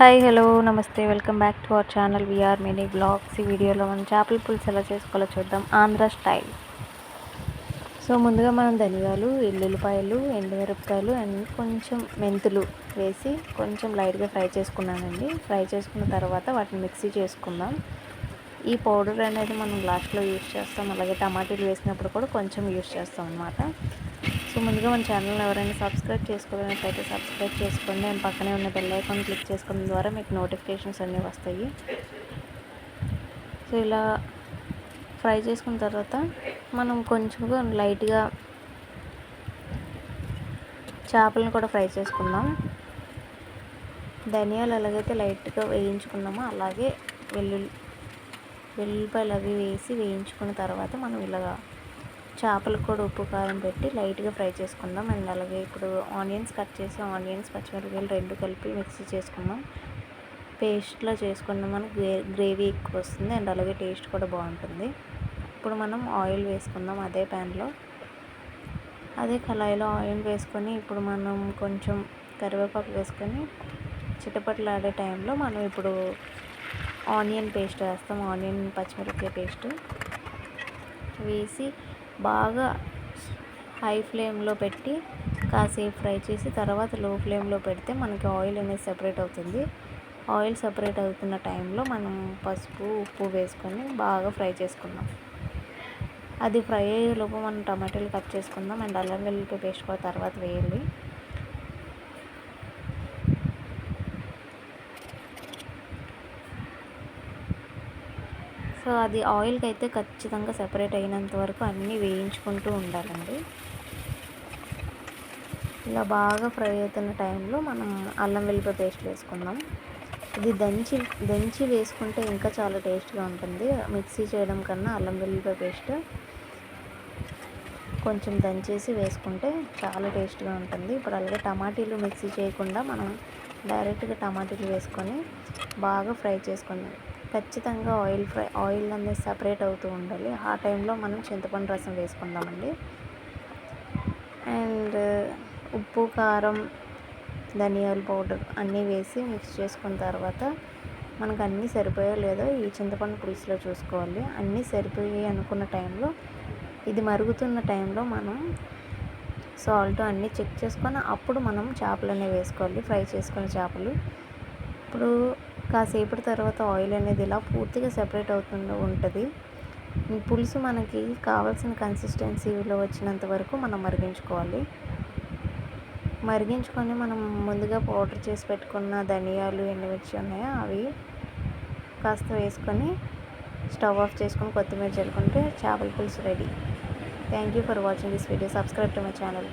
Hi hello నమస్తే welcome back to our channel VR mini blogs ఈ వీడియోలో మనం చేపల పులుసు ఎలా చేసుకోవాలో చూద్దాం. ఆంధ్ర స్టైల్ సో ముందుగా మనం ధనియాలు ఎల్లుల్లిపాయలు ఎండుమిరపకాయలు అండ్ కొంచెం మెంతులు వేసి కొంచెం లైట్గా ఫ్రై చేసుకున్నానండి. ఫ్రై చేసుకున్న తర్వాత వాటిని మిక్సీ చేసుకుందాం. ఈ పౌడర్ అనేది మనం లాస్ట్లో యూస్ చేస్తాం. అలాగే టమాటీలు వేసినప్పుడు కూడా కొంచెం యూస్ చేస్తాం అనమాట సో ముందుగా మన ఛానల్ని ఎవరైనా సబ్స్క్రైబ్ చేసుకోవాలన్నట్లయితే సబ్స్క్రైబ్ చేసుకోండి. అండ్ పక్కనే ఉన్న బెల్ ఐకాన్ క్లిక్ చేసుకోవడం ద్వారా మీకు నోటిఫికేషన్స్ అన్నీ వస్తాయి. సో ఇలా ఫ్రై చేసుకున్న తర్వాత మనం కొంచెంగా లైట్గా చేపలను కూడా ఫ్రై చేసుకుందాం. ధనియాలు ఎలాగైతే లైట్గా వేయించుకున్నామో అలాగే వెల్లుల్లి వెల్లుల్లిపాయలు అవి వేసి వేయించుకున్న తర్వాత మనం ఇలాగా చేపలకు కూడా ఉప్పు కారం పెట్టి లైట్గా ఫ్రై చేసుకుందాం. అండ్ అలాగే ఇప్పుడు ఆనియన్స్ కట్ చేసి ఆనియన్స్ పచ్చిమిరపకాయలు రెండు కలిపి మిక్సీ చేసుకుందాం. పేస్ట్లో చేసుకున్న మనకు గ్రే గ్రేవీ ఎక్కువ వస్తుంది. అండ్ అలాగే టేస్ట్ కూడా బాగుంటుంది. ఇప్పుడు మనం ఆయిల్ వేసుకుందాం అదే ప్యాన్లో. అదే కళాయిలో ఆయిల్ వేసుకొని ఇప్పుడు మనం కొంచెం కరివేపాకు వేసుకొని చిటపట్లు ఆడే టైంలో మనం ఇప్పుడు ఆనియన్ పేస్ట్ వేస్తాం. ఆనియన్ పచ్చిమిరపకాయ పేస్ట్ వేసి బాగా హై ఫ్లేమ్లో పెట్టి కాసేపు ఫ్రై చేసి తర్వాత లో ఫ్లేమ్లో పెడితే మనకి ఆయిల్ అనేది సెపరేట్ అవుతుంది. ఆయిల్ సపరేట్ అవుతున్న టైంలో మనం పసుపు ఉప్పు వేసుకొని బాగా ఫ్రై చేసుకుందాం. అది ఫ్రై అయ్యేలోపు మనం టమాటాలు కట్ చేసుకుందాం అండ్ అల్లం వెల్లుల్లి పేస్ట్ కూడా తర్వాత వేయాలి. సో అది ఆయిల్కి అయితే ఖచ్చితంగా సెపరేట్ అయినంత వరకు అన్నీ వేయించుకుంటూ ఉండాలండి. ఇలా బాగా ఫ్రై అవుతున్న టైంలో మనం అల్లం వెల్లిపాయ పేస్ట్ వేసుకుందాం. ఇది దంచి దంచి వేసుకుంటే ఇంకా చాలా టేస్ట్గా ఉంటుంది. మిక్సీ చేయడం కన్నా అల్లం వెల్లిపాయ పేస్ట్ కొంచెం దంచేసి వేసుకుంటే చాలా టేస్ట్గా ఉంటుంది. ఇప్పుడు అలాగే టమాటీలు మిక్సీ చేయకుండా మనం డైరెక్ట్గా టమాటీలు వేసుకొని బాగా ఫ్రై చేసుకుందాం. ఖచ్చితంగా ఆయిల్ ఫ్రై ఆయిల్ అనేది సపరేట్ అవుతూ ఉండాలి. ఆ టైంలో మనం చింతపండు రసం వేసుకుందామండి. అండ్ ఉప్పు కారం ధనియాల పౌడర్ అన్నీ వేసి మిక్స్ చేసుకున్న తర్వాత మనకు అన్నీ సరిపోయో లేదో ఈ చింతపండు పులుసులో చూసుకోవాలి. అన్నీ సరిపోయాయి అనుకున్న టైంలో ఇది మరుగుతున్న టైంలో మనం సాల్ట్ అన్నీ చెక్ చేసుకొని అప్పుడు మనం చేపలు అనేవి వేసుకోవాలి. ఫ్రై చేసుకున్న చేపలు. ఇప్పుడు కాసేపటి తర్వాత ఆయిల్ అనేది ఇలా పూర్తిగా సెపరేట్ అవుతుండ ఉంటుంది. పులుసు మనకి కావాల్సిన కన్సిస్టెన్సీలో వచ్చినంత వరకు మనం మరిగించుకోవాలి. మరిగించుకొని మనం ముందుగా పౌడర్ చేసి పెట్టుకున్న ధనియాలు ఎండుమిర్చి ఉన్నాయో. అవి కాస్త వేసుకొని స్టవ్ ఆఫ్ చేసుకొని కొత్తిమీర చల్లుకుంటే చేపల పులుసు ready. Thank you for watching this video subscribe to my channel